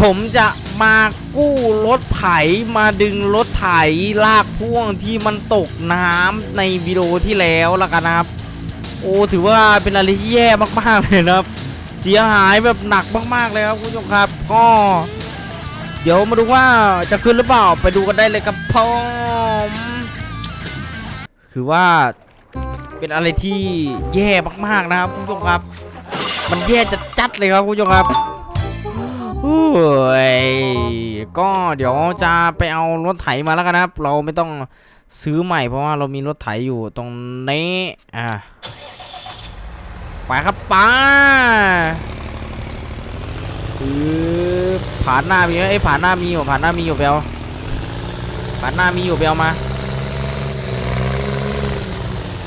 ผมจะมากู้รถไถมาดึงรถไถลากพ่วงที่มันตกน้ำในวิดีโอที่แล้วแล้วกันนะครับ โอ้ถือว่าเป็นอะไรที่แย่มากๆเลยนะครับ เสียหายแบบหนักมากๆเลยครับคุณผู้ชมครับ ก็ เดี๋ยวมาดูว่าจะขึ้นหรือเปล่าไปดูกันได้เลยครับผมคือว่าเป็นอะไรที่แย่มากๆนะครับคุณผู้ชมครับ มันแย่จัดๆเลยครับคุณผู้ชมครับ ก็เดี๋ยวจะไปเอารถไถมาแล้วกันนะครับ เราไม่ต้องซื้อใหม่เพราะว่าเรามีรถไถอยู่ตรงนี้ อ่า ไปครับป้าคือผ่านหน้ามีไหมไอ้ผ่านหน้ามีอยู่ผ่านหน้ามีอยู่เบลผ่านหน้ามีอยู่เบลมา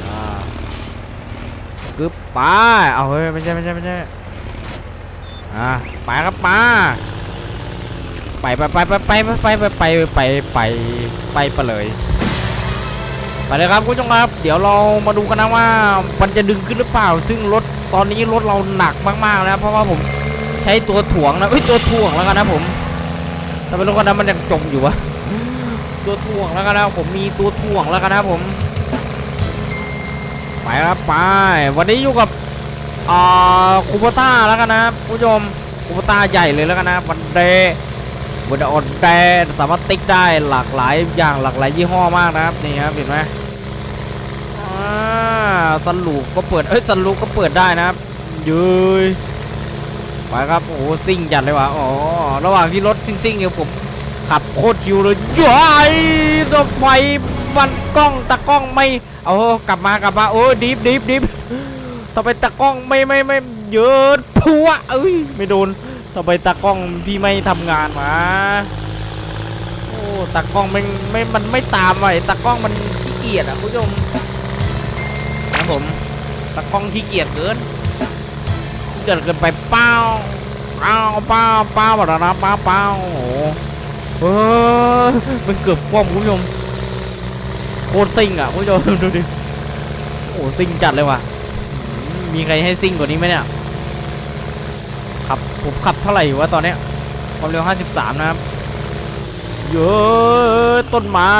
อ่ากึบไปเอาเฮ้ยไม่ใช่ไม่ใช่ไม่ใช่อ่าไปครับป้า ไปไปไปไปไปไปไปไปไปไปไปไปเลยไปเลยครับคุณผู้ชมครับ เดี๋ยวเรามาดูกันนะว่ามันจะดึงขึ้นหรือเปล่า ซึ่งรถตอนนี้รถเราหนักมากๆนะเพราะว่าผมใช้ตัวถ่วงนะเอ้ยตัวถ่วงแล้วกันนะผมทำไมรถคันนั้นมันยังจมอยู่วะตัวถ่วงแล้วกันนะผมมีตัวถ่วงแล้วกันนะผม ไปครับไป วันนี้อยู่กับอ่าคูปต้าแล้วกันนะผู้ชมคูปต้าใหญ่เลยแล้วกันนะวันเดย์ วันเดออนเดย์สามารถติ๊กได้หลากหลายอย่างหลากหลายยี่ห้อมากนะครับนี่ครับเห็นไหมอ่าสลูปก็เปิดเอ้ยสลูปก็เปิดได้นะครับยืยไปครับโอ้โหซิ่งจัดเลยว่ะอ๋อระหว่างที่รถซิ่งๆเนี่ยผมขับโคตรชิวเลยย้ายทำไมมันกล้องตะกล้องไม่เอากลับมากลับมาโอ้ดิฟดิฟดิฟทำไมตากล้องไม่ไม่ไม่เยอะพัวเอ้ยไม่โดน ทำไมตากล้องพี่ไม่ทำงานมาโอ้ตากล้องไม่ไม่มันไม่ตามไว้ตากล้องมันขี้เกียจอะคุณผู้ชมนะผมตากล้องขี้เกียจเกินเกินเกินไปเป้าเป้าเป้าเป้าแบบนะเป้าเป้าโอ้โหเออมันเกือบคว่ำคุณผู้ชมโคตรซิ่งอะคุณผู้ชมดูดิโอ้ซิ่งจัดเลยว่ะมมีใครให้ซิ่งกว่านี้ไหมเนี่ย ขับผมขับเท่าไหร่วะตอนเนี้ยความเร็ว 53 นะครับเยอะต้นไม้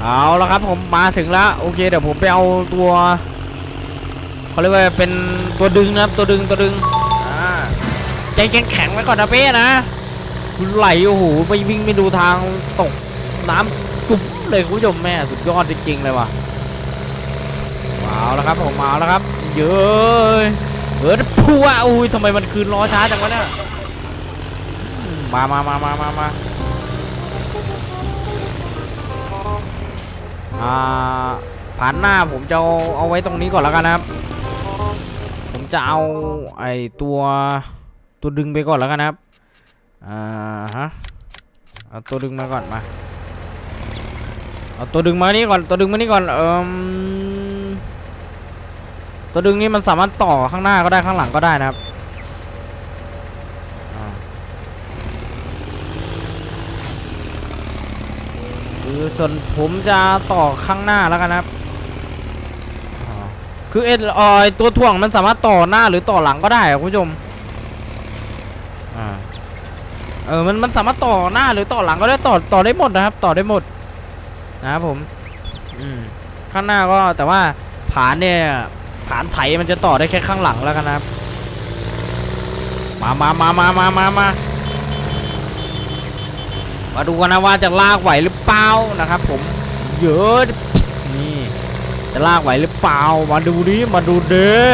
เอาแล้วครับผมมาถึงแล้วโอเคเดี๋ยวผมไปเอาตัวเขาเรียกว่าเป็นตัวดึงนะครับตัวดึงตัวดึงอ่าใจแข็งไว้ก่อนนะเป้นะไหลโอ้โหไม่วิ่งไม่ดูทางตกน้ำกุ๊บเลยคุณผู้ชมแม่สุดยอดจริงๆเลยว่ะมาแล้วครับผมมาแล้วครับเยอะเออ พัวอุ้ยทำไมมันคืนล้อช้าจังวะเนี่ยมามามามามามาอ่าผ่านหน้าผมจะเอาเอาไว้ตรงนี้ก่อนแล้วกันนะครับ ผมจะเอาไอตัวตัวดึงไปก่อนแล้วกันนะครับ อ่าฮะ เอาตัวดึงมาก่อนมา เอาตัวดึงมานี่ก่อน ตัวดึงมานี่ก่อน เอ่ม ตัวดึงนี่มันสามารถต่อข้างหน้าก็ได้ข้างหลังก็ได้นะครับคือส่วนผมจะต่อข้างหน้าแล้วกันนะครับคือเอ็ดออไอ้ตัวถ่วงมันสามารถต่อหน้าหรือต่อหลังก็ได้คุณผู้ชมเออมันมันสามารถต่อหน้าหรือต่อหลังก็ได้ต่อต่อได้หมดนะครับ ต่อได้หมดนะครับผมอืมข้างหน้าก็แต่ว่าผานเนี่ย ผานไถมันจะต่อได้แค่ข้างหลังแล้วกันนะครับ มามามามามามามามาดูกันนะว่าจะลากไหวหรือเปล่านะครับ ผมเยอะนี่จะลากไหวหรือเปล่า มาดูดิมาดูเด้อ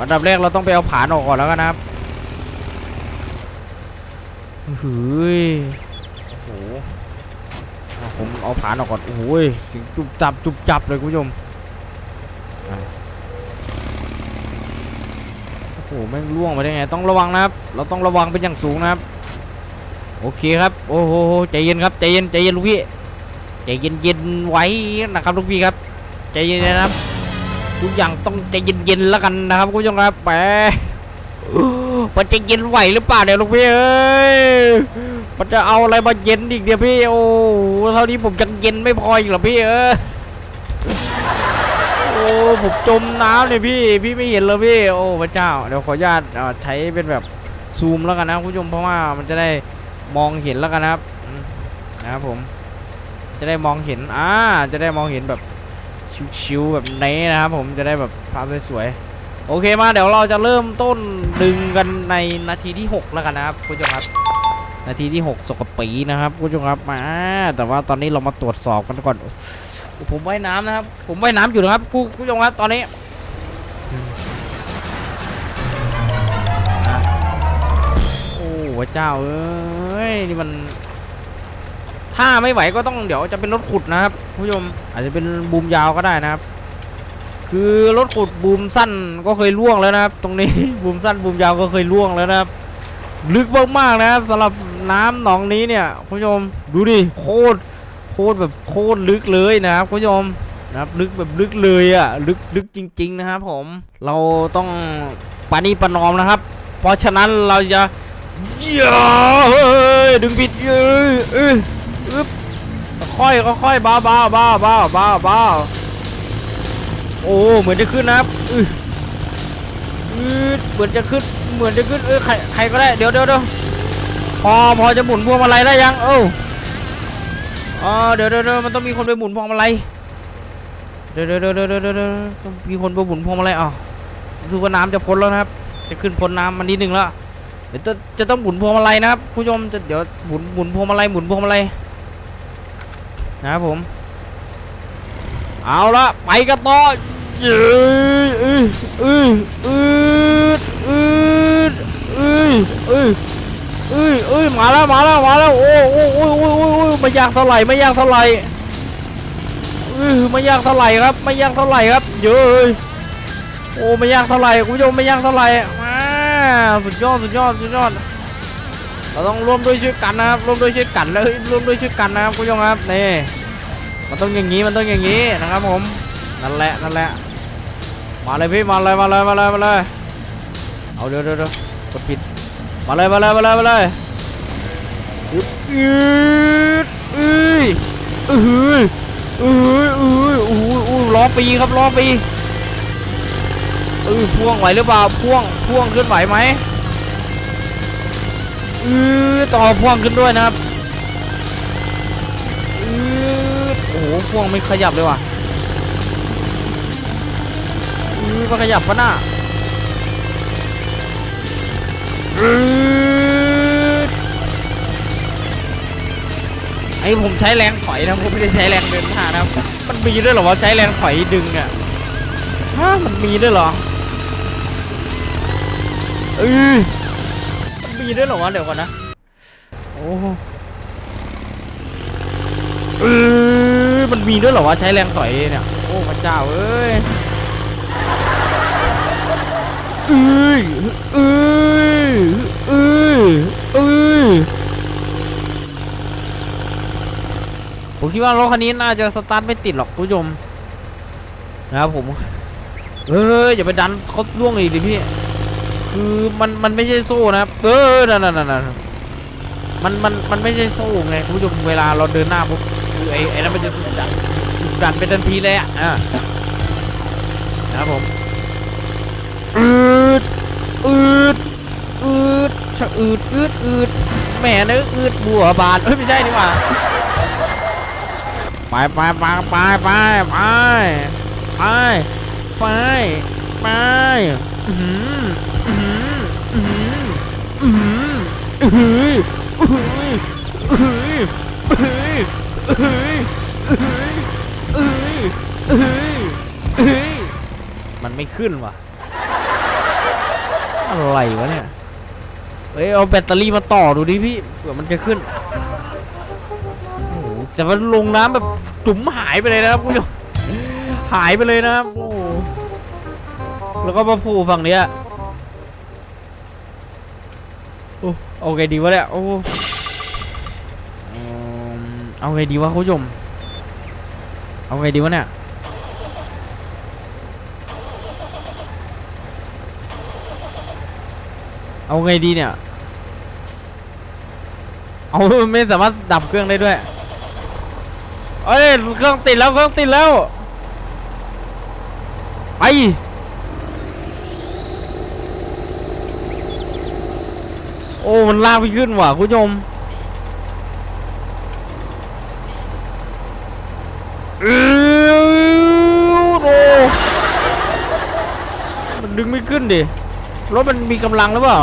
อันดับแรกเราต้องไปเอาผานออกก่อนแล้วกันนะครับเฮ้ยโอ้โหผมเอาผานออกก่อนโอ้ยสียงจุบจับจุบจับเลยคุณผู้ชม โอ้โหแม่งล่วงไปได้ไง ต้องระวังนะครับ เราต้องระวังเป็นอย่างสูงนะครับ โอเคครับ โอ้โห ใจเย็นครับ ใจเย็น ใจเย็นลูกพี่ ใจเย็นเย็นไว้นะครับลูกพี่ครับ ใจเย็นนะครับ ทุกอย่างต้องใจเย็นๆแล้วกันนะครับคุณผู้ชมครับแหมันจะเย็นไหวหรือเปล่าเนี่ยลูกพี่เอ้ย มันจะเอาอะไรมาเย็นอีกเดี๋ยวพี่ โอ้ เท่านี้ผมยังเย็นไม่พออีกเหรอพี่เออ ผมจมน้ำเนี่ยพี่พี่ไม่เห็นเลยพี่โอ้พระเจ้าเดี๋ยวขออนุญาตใช้เป็นแบบซูมแล้วกันนะคุณผู้ชมเพราะว่ามันจะได้มองเห็นแล้วกันนะครับนะครับผมจะได้มองเห็นอ่าจะได้มองเห็นแบบชิวๆแบบนี้นะครับผมจะได้แบบภาพสวยๆโอเคมาเดี๋ยวเราจะเริ่มต้นดึงกันในนาทีที่ 6 แล้วกันนะครับคุณผู้ชมครับนาทีที่ 6 สกปรีนะครับคุณผู้ชมครับมาแต่ว่าตอนนี้เรามาตรวจสอบกันก่อน ผมว่ายน้ำนะครับ ผมว่ายน้ำอยู่นะครับคุณผู้ชมครับตอนนี้โอ้พระเจ้าเอ้ยนี่มันถ้าไม่ไหวก็ต้องเดี๋ยวจะเป็นรถขุดนะครับคุณผู้ชมอาจจะเป็นบูมยาวก็ได้นะครับ คือรถขุดบูมสั้นก็เคยล่วงแล้วนะครับ ตรงนี้บูมสั้นบูมยาวก็เคยล่วงแล้วนะครับ ลึกมากๆนะครับสำหรับน้ำหนองนี้เนี่ยคุณผู้ชมดูดิโคตร ตรแบบโคตรลึกเลยนะครับคุณผู้ชมนะครับลึกแบบลึกเลยอะลึกลึกจริง ๆ นะครับผมเราต้องปานีประนอมนะครับ เพราะฉะนั้นเราจะอย่าเฮ้ยดึงผิดเอ้ยเอ้ยอึ๊บค่อยค่อยบ้าบ้าบ้าบ้าบ้าบ้าโอ้เหมือนจะขึ้นนะครับอือเหมือนจะขึ้นเหมือนจะขึ้นเออใครใครก็ได้เดี๋ยวเดี๋ยวเดี๋ยวพอพอจะหมุนพวงมาลัยได้ยังเอ้า อ๋อเดี๋ยวเดี๋ยวมันต้องมีคนไปหมุนพวงมาลัยเดี๋ยวเดี๋ยวเดี๋ยวเดี๋ยวต้องมีคนไปหมุนพวงมาลัยอ๋อรู้สึกว่าน้ำจะพ้นแล้วนะครับ จะขึ้นพ้นน้ำมานิดนึงแล้วเดี๋ยวจะจะต้องหมุนพวงมาลัยนะครับผู้ชมจะเดี๋ยวหมุนหมุนพวงมาลัยหมุนพวงมาลัยนะครับผมเอาละไปกันต่อเย้เอ้ยเอ้ยเอ้ยเอ้ยเอ้ย เอ้ยเอ้ยมาแล้วมาแล้วมาแล้วโอ้โอ้โอ้โอ้โอ้ไม่ยากเท่าไหร่ไม่ยากเท่าไหร่เอ้ยไม่ยากเท่าไหร่ครับ ไม่ยากเท่าไหร่ครับเยอะเลยโอ้ไม่ยากเท่าไหร่คุณผู้ชมไม่ยากเท่าไหร่มาสุดยอดสุดยอดสุดยอด เราต้องร่วมด้วยช่วยกันนะครับร่วมด้วยช่วยกันแล้วร่วมด้วยช่วยกันนะครับคุณผู้ชมครับนี่มันต้องอย่างนี้มันต้องอย่างนี้นะครับผมนั่นแหละนั่นแหละมาเลยพี่มาเลยมาเลยมาเลยมาเลยเอาเดี๋ยวเดี๋ยวเดี๋ยวกดผิด มาเลยมาเลยมาเลยมาเลยอึ๊บอึดอึยอือหืออืออืออู้อู้ล้อปีครับล้อปีเออพ่วงไหวหรือเปล่าพ่วงพ่วงขึ้นไหวไหมอือต่อพ่วงขึ้นด้วยนะครับอืดโอ้โหพวงไม่ขยับเลยว่ะอือมันขยับปะหน่ะ ไอ้ผมใช้แรงถอยนะผมไม่ได้ใช้แรงเดินทางนะมันมีด้วยเหรอว่าใช้แรงถอยดึงอะฮะมันมีด้วยเหรอเออมันมีด้วยเหรอวะเดี๋ยวก่อนนะโอ้เออมันมีด้วยเหรอวะใช้แรงต่อยเนี่ยโอ้พระเจ้าเอ้ยเอ้ยเอ้ย เอ้ยเอ้ยผมคิดว่ารถคันนี้น่าจะสตาร์ทไม่ติดหรอกคุณผู้ชมนะครับผมเอออย่าไปดันเขาล่วงอีกดิพี่ คือมันมันไม่ใช่โซ่นะครับเออนั่นนั่นนั่นมันมันมันไม่ใช่โซ่ไงคุณผู้ชมเวลาเราเดินหน้าปุ๊บคือไอ้ไอ้นั่นมันจะดันดันไปทันทีเลยอะอ่านะครับผมอืดอืดอืด ชะอืดอืดอืดแหม่นึกอืดบัวบานเอ้ยไม่ใช่นี่หว่าไปไปไปไปไปไปไปไปไปอือหืออือหืออือหืออือหืออือหืออือหืออือหือเอ้ยเอ้ยเอ้ยเอ้ยเอ้ยมันไม่ขึ้นว่ะอะไรวะเนี่ย เอ้ยเอาแบตเตอรี่มาต่อดูดิพี่เผื่อมันจะขึ้นโอ้โหแต่มันลงน้ำแบบจุ๋มหายไปเลยนะครับคุณผู้ชมหายไปเลยนะครับโอ้โหแล้วก็มาผูฝั่งเนี้ยโอ้โอเคดีวะเนี่ยโอ้อืมเอาไงดีวะคุณผู้ชมเอาไงดีวะเนี่ย เอาไงดีเนี่ย เอาไม่สามารถดับเครื่องได้ด้วย เอ้ยเครื่องติดแล้วเครื่องติดแล้ว ไป โอ้มันลากไม่ขึ้นว่ะคุณผู้ชมอือโอ้มันดึงไม่ขึ้นดิ รถมันมีกำลังหรือเปล่า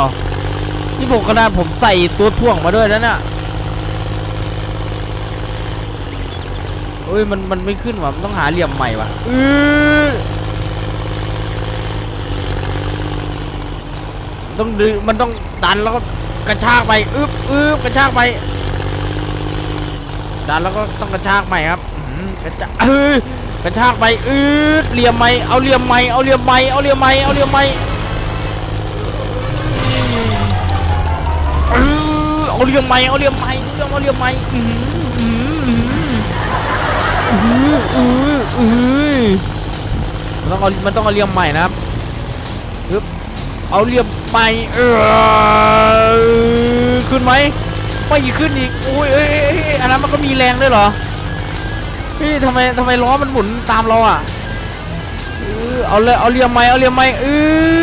นี่ผมขนาดผมใส่ตัวพ่วงมาด้วยแล้วเนี่ยเอ้ยมันมันไม่ขึ้นว่ะมันต้องหาเหลี่ยมใหม่ว่ะอือต้องดึงมันต้องดันแล้วก็กระชากไปอึบอึบกระชากไปดันแล้วก็ต้องกระชากใหม่ครับอือกระชากเอ้ยกระชากไปอืดเหลี่ยมใหม่เอาเหลี่ยมใหม่เอาเหลี่ยมใหม่เอาเหลี่ยมใหม่เอาเหลี่ยมใหม่ เอาเหลี่ยมใหม่เอาเหลี่ยมใหม่เอาเรียมเอาเหลี่ยมใหม่อื้อหืออื้อหืออื้ออือมันต้องเอามันต้องเอาเหลี่ยมใหม่นะครับอึ๊บเอาเหลี่ยมใหม่เออขึ้นไหมไม่ขึ้นอีกโอ้ยเอ้ยเอ้ยอันนั้นมันก็มีแรงด้วยเหรอพี่ทำไมทำไมล้อมันหมุนตามเราอะเออเอาเลยเอาเรียมไม้เอาเรียมไม้เอ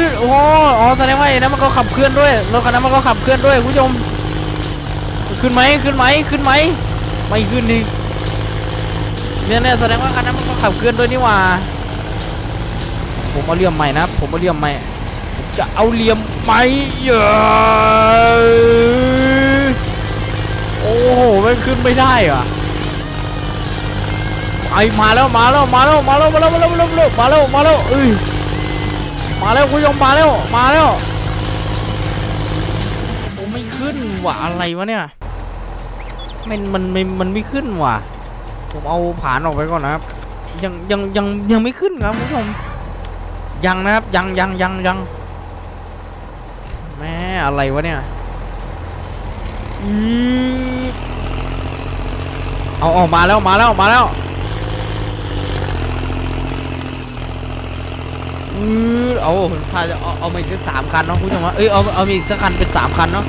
อโอ้โหอ๋อแสดงว่าไอ้นั้นมันก็ขับเคลื่อนด้วยรถคันนั้นมันก็ขับเคลื่อนด้วยคุณผู้ชม ขึ้นไหมขึ้นไหมขึ้นไหมไม่ขึ้นนี่เนี่ยเนี่ยแสดงว่าคันนั้นมันก็ขับเคลื่อนด้วยนี่หว่า ผมเอาเรียมใหม่นะผมเอาเรียมใหม่จะเอาเรียมใหมเยอะโอ้โหไม่ขึ้นไม่ได้อะไอมาแล้วมาแล้วมาแล้วมาแล้วมาแล้วมาแล้วมาแล้วมาแล้วมาแล้วเอ้ยมาแล้วคุณผู้ชมมาแล้วมาแล้วโอ้ไม่ขึ้นว่ะอะไรวะเนี่ย มันมันมันมันไม่ขึ้นว่ะ ผมเอาผ่านออกไปก่อนนะครับ ยังยังยังยังไม่ขึ้นครับคุณผู้ชมยังนะครับยังยังยังยังแม่อะไรวะเนี่ยอือเอาออกมาแล้วมาแล้วมาแล้วอือเอาถ้าจะเอาเอามาอีกสักสามคันเนาะคุณผู้ชมว่าเอ้ยเอาเอามาอีกสักคันเป็นสามคันเนาะ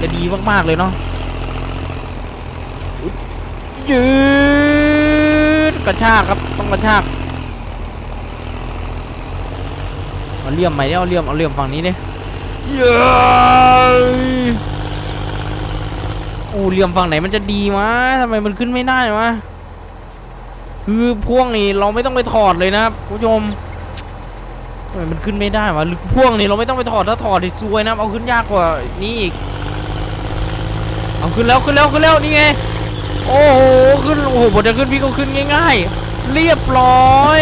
จะดีมากๆเลยเนาะ ยืดกระชากครับต้องกระชากเอาเลี่ยมใหม่เนี่ยเอาเลี่ยมเอาเลี่ยมฝั่งนี้เนี่ยเย้โอ้เลี่ยมฝั่งไหนมันจะดีวะทำไมมันขึ้นไม่ได้วะคือพ่วงนี่เราไม่ต้องไปถอดเลยนะครับคุณผู้ชมทำไมมันขึ้นไม่ได้วะหรือพ่วงนี่เราไม่ต้องไปถอดถ้าถอดนี่ซวยนะเอาขึ้นยากกว่านี้อีกเอาขึ้นแล้วขึ้นแล้วขึ้นแล้วนี่ไง โอ้โหขึ้นโอ้โหบทจะขึ้นพี่ก็ขึ้นง่ายๆ เรียบร้อย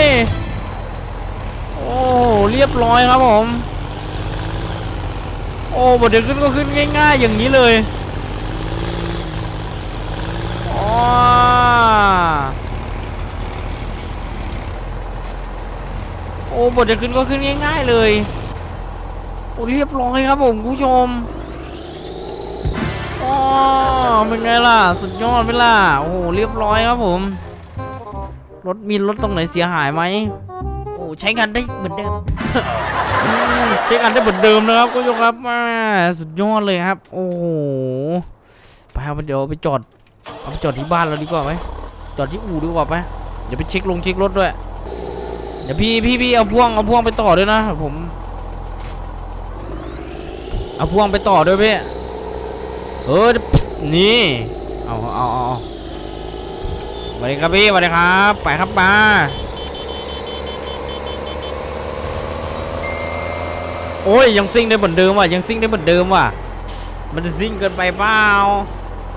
โอ้เรียบร้อยครับผม โอ้บทเดี๋ยวขึ้นก็ขึ้นง่าย ๆ อย่างนี้เลยอ๋อโอ้บทเดี๋ยวขึ้นก็ขึ้นง่าย ๆ เลย โอ้เรียบร้อยครับผมคุณผู้ชม เป็นไงล่ะ สุดยอดไหมล่ะ โอ้โห เรียบร้อยครับผม รถมีรถตรงไหนเสียหายไหมโอ้ใช้งานได้เหมือนเดิม ใช้งานได้เหมือนเดิมนะครับคุณผู้ชมครับมาสุดยอดเลยครับ โอ้โห ไปครับเดี๋ยวไปจอด เอาไปจอดที่บ้านเราดีกว่าไหมจอดที่อู่ดีกว่าไหมเดี๋ยวไปเช็คลงเช็ครถด้วย เดี๋ยวพี่พี่พี่เอาพ่วงเอาพ่วงไปต่อด้วยนะผม เอาพ่วงไปต่อด้วยพี่ เออ นี่ เอาเอาเอาสวัสดีครับพี่สวัสดีครับ ไปครับมาโอ้ยยังซิ่งได้เหมือนเดิมว่ะยังซิ่งได้เหมือนเดิมว่ะ มันจะซิ่งเกินไปเปล่า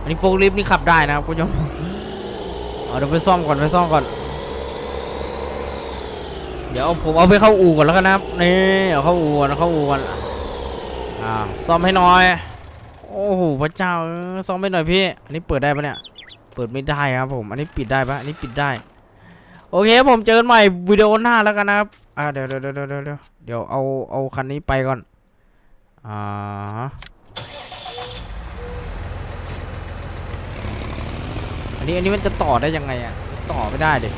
อันนี้โฟล์ลิฟต์นี่ขับได้นะครับคุณผู้ชมเอาเดี๋ยวไปซ่อมก่อนไปซ่อมก่อน เดี๋ยวผมเอาไปเข้าอู่ก่อนแล้วกันนะครับนี่เอาเข้าอู่ก่อนเข้าอู่ก่อนอ่าซ่อมให้น่อย โอ้โหพระเจ้าเอ้ยซ่อมให้หน่อยพี่ อันนี้เปิดได้ปะเนี่ย เปิดไม่ได้ครับผม อันนี้ปิดได้ปะอันนี้ปิดได้ โอเคผมเจอกันใหม่วิดีโอหน้าแล้วกันนะครับ อ่าเดี๋ยวเดี๋ยวเดี๋ยวเดี๋ยวเดี๋ยวเดี๋ยวเอาเอาคันนี้ไปก่อน อ่าอันนี้อันนี้มันจะต่อได้ยังไงอะต่อไม่ได้เดิ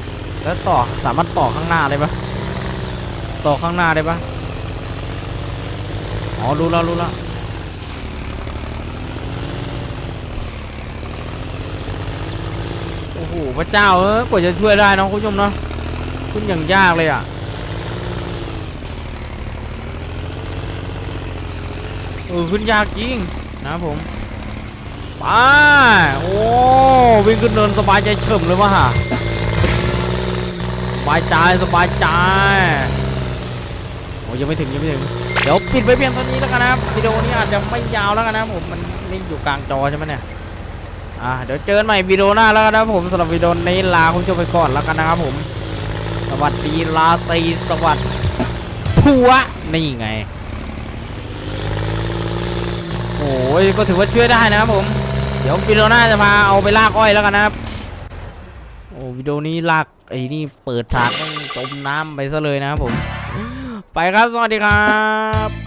แล้วต่อสามารถต่อข้างหน้าได้ปะต่อข้างหน้าได้ปะอ๋อรู้แล้วรู้แล้วโอ้โหพระเจ้าเออกว่าจะช่วยได้เนาะคุณผู้ชมเนาะขึ้นอย่างยากเลยอะเออขึ้นยากจริงนะผมไปโอ้วิ่งขึ้นเนินสบายใจเฉิมเลยวะฮะสบายใจสบายใจโอ้ยังไม่ถึงยังไม่ถึงเดี๋ยวปิดไปเพียงเท่านี้แล้วกันนะครับวิดีโอนี้อาจจะไม่ยาวแล้วกันนะผมมันนี่อยู่กลางจอใช่ไหมเนี่ย อ่าเดี๋ยวเจอกันใหม่วิดีโอหน้าแล้วกันนะผมสำหรับวิดีโอนี้ลาคุณผู้ชมไปก่อนแล้วกันนะครับผม สวัสดีลาตีสวัสดีผัวนี่ไงโอ้ยก็ถือว่าช่วยได้นะครับผม เดี๋ยววิดีโอหน้าจะพาเอาไปลากอ้อยแล้วกันนะครับโอ้วิดีโอนี้ลากไอ้นี่เปิดฉากแม่งจมน้ำไปซะเลยนะครับผม ไปครับสวัสดีครับ